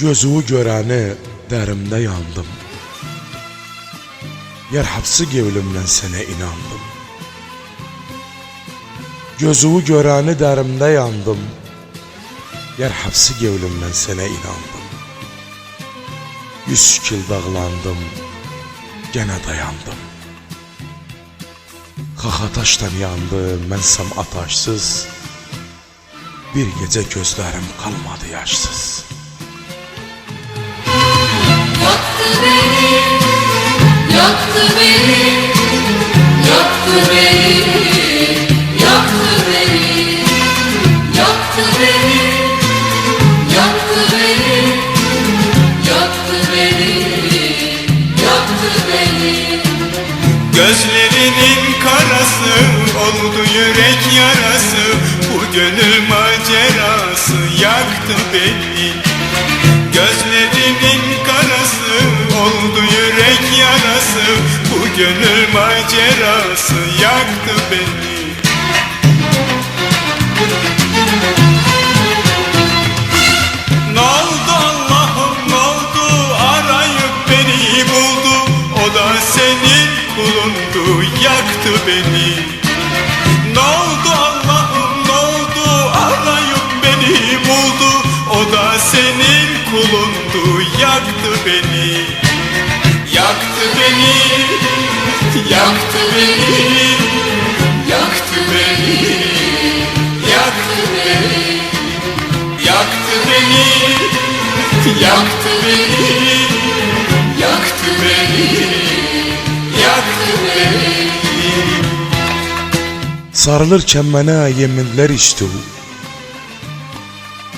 Gözümü görəni dərimdə yandım. Yer hapsı gevlimdən sənə inandım. Gözümü görəni dərimdə yandım. Yer hapsı gevlimdən sənə inandım. Yüz kil dağlandım, gene dayandım. Xaxataşdan yandı, mənsəm ataşsız. Bir gece gözlerim kalmadı yaşsız. Beni, yaktı beni, yaktı beni, yaktı beni, yaktı beni, yaktı beni, yaktı beni, yaktı beni. Gözlerinin karası oldu yürek yarası Bu gönül macerası yaktı beni Gözlerinin yarası Bu gönül macerası yaktı beni. Ne oldu Allah'ım ne oldu? Arayıp beni buldu. O da senin kulundu yaktı beni. Ne oldu beni Yaktı beni Yaktı beni Yaktı beni Yaktı beni Yaktı beni Yaktı beni Yaktı beni Sarılırken mənə yeminlər içdi o.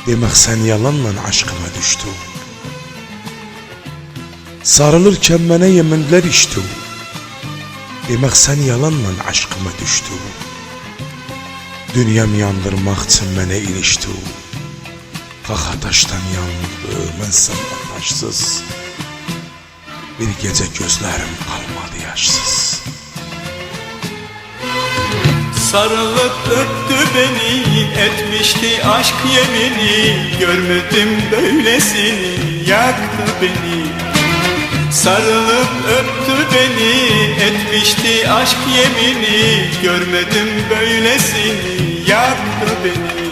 Demək sən yalanla aşkıma düşdü o. Sarılırken mene yeminler içti Demek sen yalanla aşkıma düştü Dünyam yandırmak için mene ilişti Kaha taştan yalnız ölmezsem taşsız Bir gece gözlerim kalmadı yaşsız. Sarılıp öptü beni Etmişti aşk yemini. Görmedim böylesini Yaktı beni. Sarılıp öptü beni etmişti aşk yemini. Görmedim böylesini yaktı beni.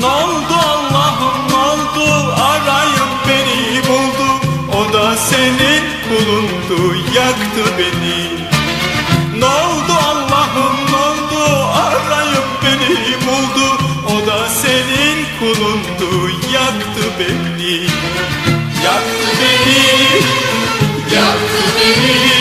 Ne oldu Allah'ım ne oldu? Arayıp beni buldu. O da senin kulundu yaktı beni. Ne oldu Allah'ım beni Yaktı beni. Yaktı beni. Yaktı beni